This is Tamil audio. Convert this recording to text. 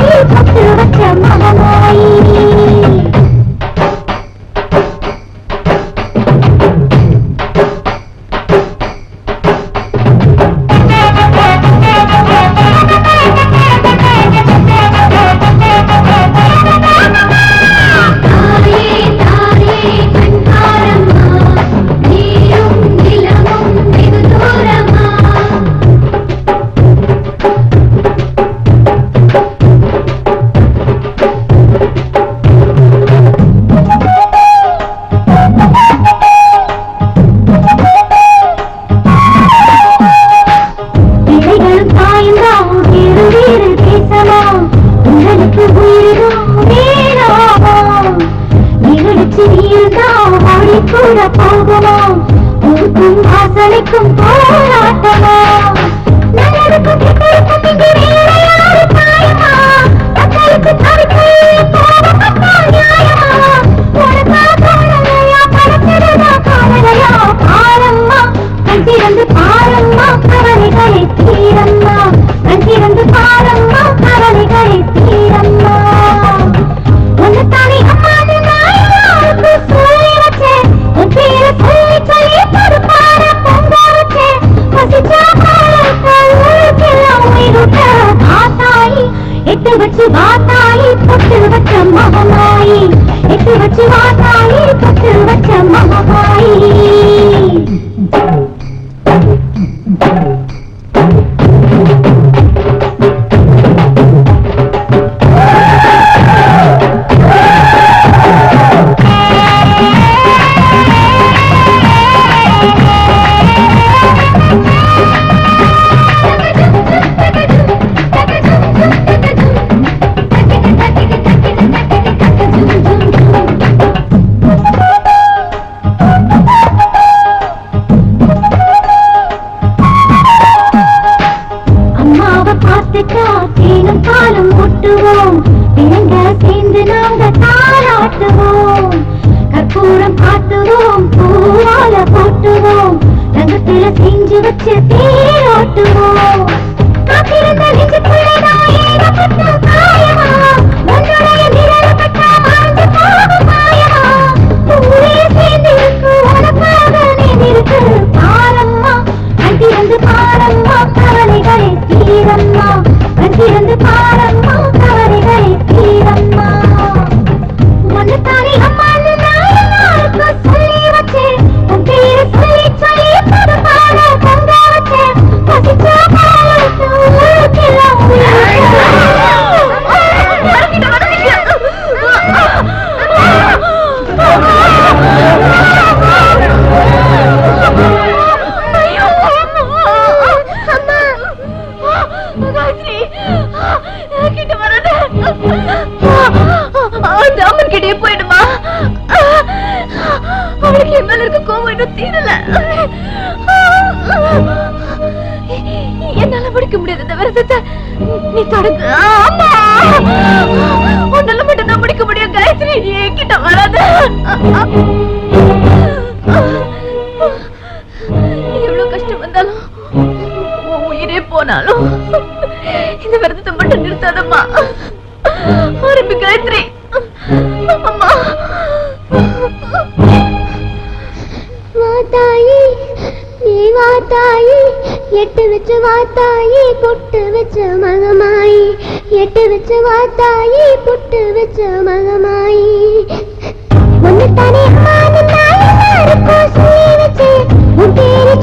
வாத்தாயி பட்டு வச்ச மகமாயி தாயே வச்சு வாத்தாயி பத்து வச்சு தங்கத்துல வச்ச தீ என்னால முடிக்க முடியாது இந்த விரதத்தை. நீ தொடங்க ஆமா உன்னால மட்டும் தான் முடிக்க முடியும் காயத்ரி. நீ என்கிட்ட வராத. எவ்வளவு கஷ்டம் வந்தாலும் உயிரே போனாலும் இந்த விரதத்தை மட்டும் நிறுத்தாதம்மா. ஆரம்பி காயத்ரி. அம்மா. மாதாயே. வாத்தாயி எட்டு வச்சு வாத்தாயி பொட்டு வச்சு மகமாயி. எட்டு வச்சு வாத்தாயி பொட்டு வச்சு மகமாயி. ஒன்று தானே அம்மா தாயி இருக்கும் சீ வச்சு. உன் பேரு